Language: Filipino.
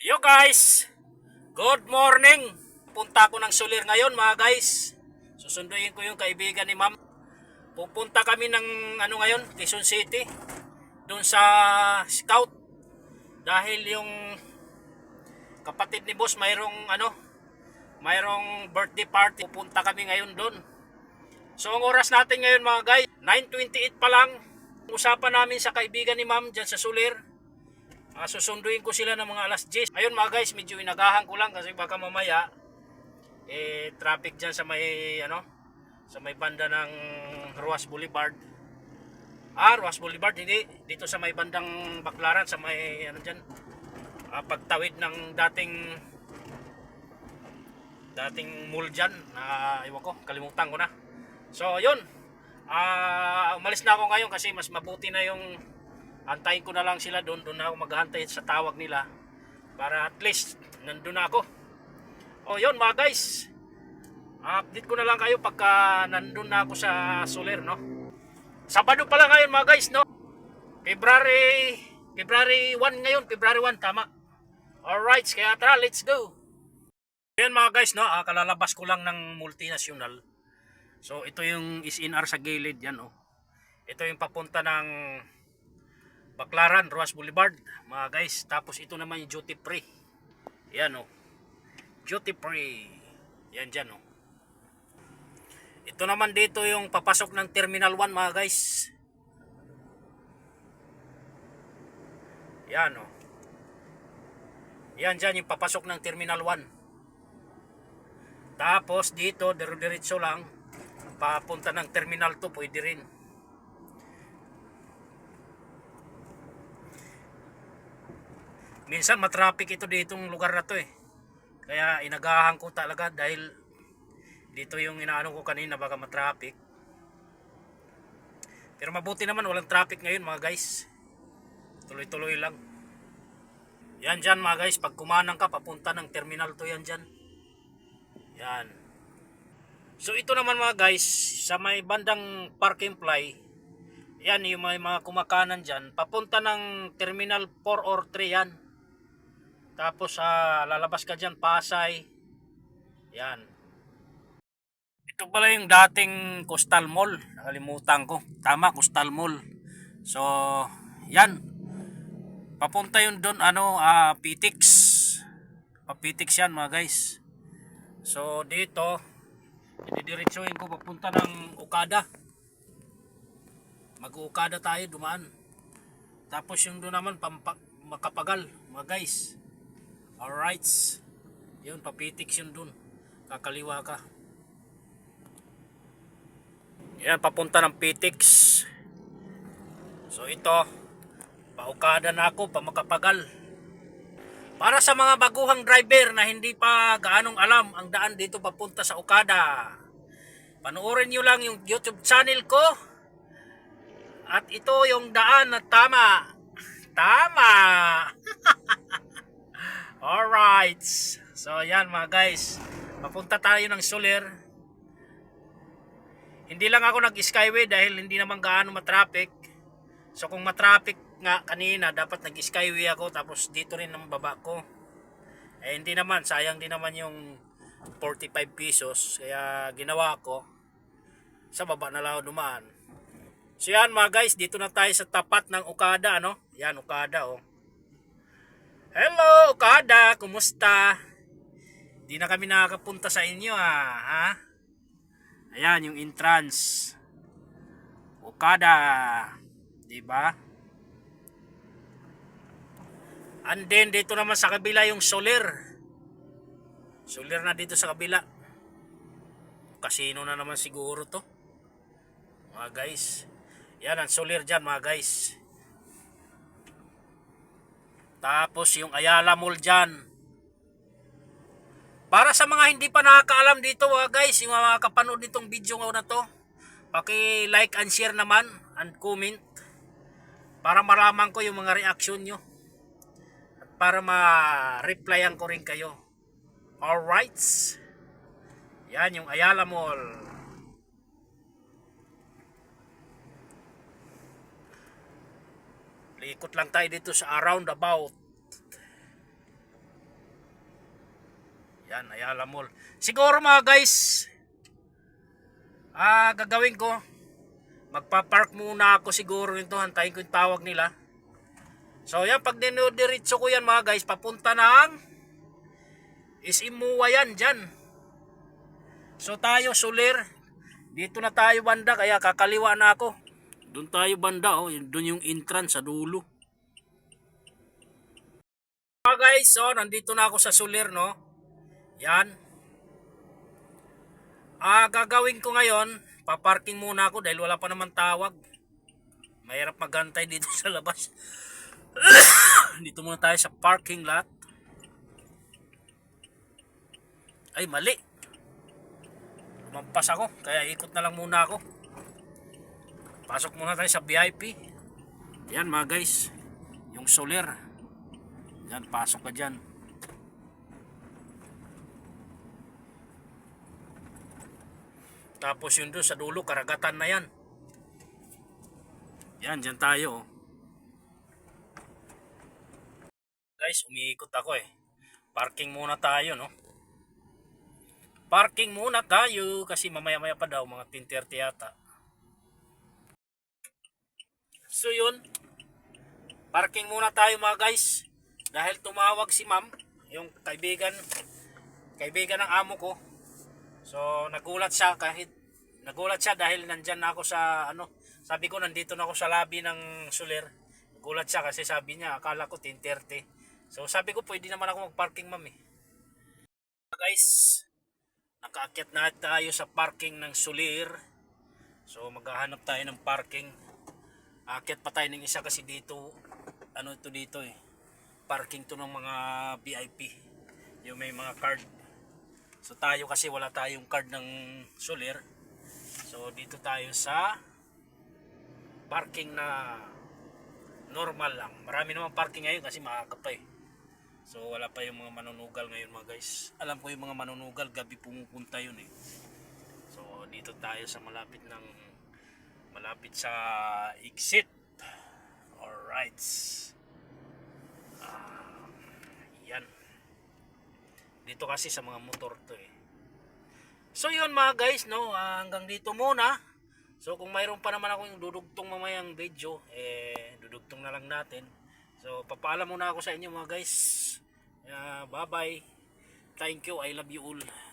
Yo guys! Good morning! Punta ko ng Solir ngayon mga guys. Susunduin ko yung kaibigan ni ma'am. Pupunta kami ng ano ngayon, Quezon City. Doon sa scout. Dahil yung kapatid ni boss mayroong ano, mayroong birthday party. Pupunta kami ngayon doon. So ang oras natin ngayon mga guys, 9.28 pa lang. Usapan namin sa kaibigan ni ma'am dyan sa Solir. Ah, susunduin ko sila ng mga alas 10. Ayun mga guys, medyo inagahan ko lang kasi baka mamaya eh traffic diyan sa may ano, sa may banda ng Ruas Boulevard. Ah, Ruas Boulevard hindi dito sa may bandang Baklaran sa may ano diyan. Ah, pagtawid ng dating dating mall dyan na iwan ko, kalimutan ko na. So, yun. Ah, umalis na ako ngayon kasi mas mabuti na yung antayin ko na lang sila doon. Doon na ako maghahantay sa tawag nila para at least nandun na ako. O yun mga guys. Update ko na lang kayo pagka nandun na ako sa Soler no? Sabado pala ngayon mga guys no? February February 1 ngayon. February 1 tama. Alright kaya tara let's go. Yan mga guys no? Ah, kalalabas ko lang ng multinational. So ito yung SNR sa gilid yan oh. Ito yung papunta ng Baklaran, Ruas Boulevard, mga guys. Tapos ito naman yung duty free. Yan oh. Duty free. Yan dyan oh. Ito naman dito yung papasok ng Terminal 1 mga guys. Yan oh. Yan dyan yung papasok ng Terminal 1. Tapos dito, dire-diretso lang. Papunta ng Terminal 2, pwede rin. Minsan matraffic ito ditong lugar na to eh. Kaya inagahan ko talaga dahil dito yung inaano ko kanina baka matraffic pero mabuti naman walang traffic ngayon mga guys. Tuloy tuloy lang. Yan dyan mga guys pag kumanang ka papunta ng terminal to yan dyan. Yan. So ito naman mga guys sa may bandang park and fly yan yung may mga kumakanan dyan. Papunta ng terminal 4 or 3 yan tapos ah, lalabas ka dyan, Pasay. Yan. Ito pala yung dating Coastal Mall. Nakalimutan ko. Tama, Coastal Mall. So, yan. Papunta yun doon, ano, ah, Pitix. Papitix yan mga guys. So, dito, didiretsuhin ko papunta ng Okada. Mag-Okada tayo, dumaan. Tapos yung doon naman, pampa, makapagal, mga guys. Alright. Yun, papitix yun dun. Kakaliwa ka. Yan, papunta ng pitix. So ito, paukada na ako, pamakapagal. Para sa mga baguhang driver na hindi pa gaanong alam ang daan dito papunta sa Okada. Panoorin nyo lang yung YouTube channel ko. At ito yung daan na tama. Tama! Alright. So yan mga guys. Papunta tayo ng Soler. Hindi lang ako nag-skyway dahil hindi naman gaano matraffic. So kung matraffic nga kanina, dapat nag-skyway ako tapos dito rin ang baba ko. Eh hindi naman, sayang din naman yung 45 pesos. Kaya ginawa ko sa baba na lang dumaan. So yan mga guys, dito na tayo sa tapat ng Okada, ano? Yan, Okada, oh. Hello, Okada. Kumusta? Di na kami nakakapunta sa inyo, ah. Ha? Ayan, yung entrance. Okada. Diba? And then, dito naman sa kabila yung Soler. Soler na dito sa kabila. Casino na naman siguro to. Mga guys. Yan, ang Soler dyan, mga guys. Tapos yung Ayala Mall dyan. Para sa mga hindi pa nakakaalam dito uh, guys, yung mga kapanood nitong video na to, paki-like and share naman and comment para malaman ko yung mga reaction nyo at para ma-replyan ko rin kayo. Alright? Yan yung Ayala Mall. Ikot lang tayo dito sa around about. Yan, Ayala Mall. Siguro mga guys, ah, gagawin ko, magpa-park muna ako siguro nito, hantayin ko yung tawag nila. So yan, pag dinodiretso ko yan mga guys, papunta ng Isimuwa yan, dyan. So tayo, Soler, dito na tayo banda, kaya kakaliwa na ako. Doon tayo banda, oh. doon yung entrance sa dulo. Mga guys, so nandito na ako sa Soler, no? Yan. Ah, gagawin ko ngayon, paparking muna ako dahil wala pa naman tawag. Mahirap magantay dito sa labas. dito muna tayo sa parking lot. Ay, mali. Lumampas ako, kaya ikot na lang muna ako. Pasok muna tayo sa VIP. Yan mga guys, yung soler. Yan, pasok ka dyan. Tapos yun doon sa dulo, karagatan na yan. Yan, dyan tayo. oh. Guys, umiikot ako eh. Parking muna tayo, no? Parking muna tayo kasi mamaya-maya pa daw, mga 10.30 yata. So yun, parking muna tayo mga guys. Dahil tumawag si ma'am, yung kaibigan, kaibigan ng amo ko. So nagulat siya kahit nagulat siya dahil nandyan na ako sa ano, sabi ko nandito na ako sa lobby ng Soler. Nagulat siya kasi sabi niya akala ko 10:30. So sabi ko pwede naman ako mag-parking ma'am eh. Guys, nakaakyat na tayo sa parking ng Soler. So maghahanap tayo ng parking. Aakyat pa tayo ng isa kasi dito ano ito dito eh. Parking to ng mga VIP. Yung may mga card. So tayo kasi wala tayong card ng Soler. So dito tayo sa parking na normal lang. Marami naman parking ngayon kasi maaga pa eh. So wala pa yung mga manunugal ngayon mga guys. Alam ko yung mga manunugal gabi pumupunta yun eh. So dito tayo sa malapit ng malapit sa exit. Alright. Ah, yan. Dito kasi sa mga motor to eh. So yun mga guys, no, ah, hanggang dito muna. So kung mayroon pa naman ako yung dudugtong mamayang video, eh dudugtong na lang natin. So papaalam muna ako sa inyo mga guys. Ah, bye bye. Thank you. I love you all.